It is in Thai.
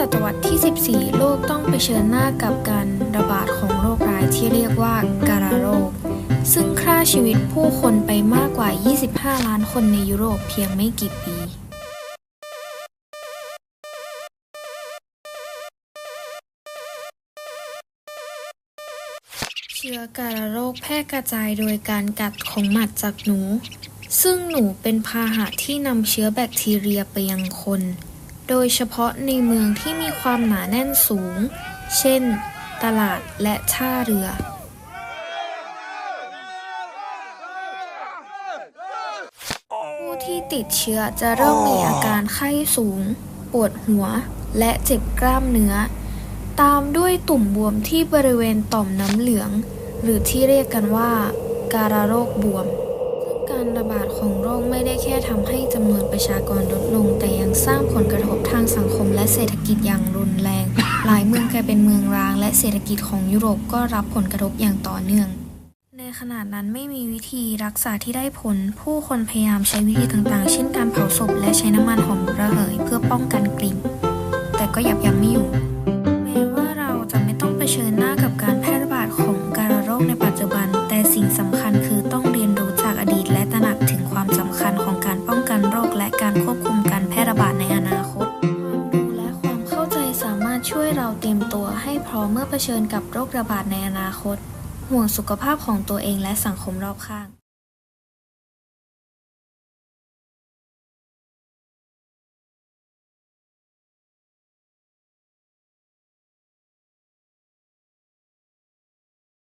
ศตวรรษที่ 14 โลกต้องเผชิญหน้ากับการระบาดของโรคร้ายที่เรียกว่าการาโรค ซึ่งฆ่าชีวิตผู้คนไปมากกว่า 25 ล้านคนในยุโรปเพียงไม่กี่ปีเชื้อการะโรคแพร่กระจายโดยการกัดของหมัดจากหนู ซึ่งหนูเป็นพาหะที่นำเชื้อแบคทีเรียไปยังคน โดยเฉพาะในเมืองที่มีความหนาแน่นสูง เช่น ตลาดและท่าเรือ ผู้ที่ติดเชื้อจะเริ่มมีอาการไข้สูง ปวดหัว และเจ็บกล้ามเนื้อ ตามด้วยตุ่มบวมที่บริเวณต่อมน้ำเหลือง หรือที่เรียกกันว่า การะโรคบวม การระบาดของโรคไม่ได้แค่ทำให้จำนวนประชากรลดลง แต่ยังสร้างผลกระทบทางสังคมและเศรษฐกิจอย่างรุนแรง หลายเมืองกลายเป็นเมืองร้าง และเศรษฐกิจของยุโรปก็รับผลกระทบอย่างต่อเนื่อง ในขณะนั้นไม่มีวิธีรักษาที่ได้ผล ผู้คนพยายามใช้วิธีต่างๆ เช่นการเผาศพและใช้น้ำมันหอมระเหยเพื่อป้องกันกลิ่น แต่ก็ยับยั้งไม่อยู่ ควบคุมการแพร่ระบาดในอนาคต ความรู้และความเข้าใจสามารถช่วยเราเตรียมตัวให้พร้อมเมื่อเผชิญกับโรคระบาดในอนาคต ห่วงสุขภาพของตัวเองและสังคมรอบข้าง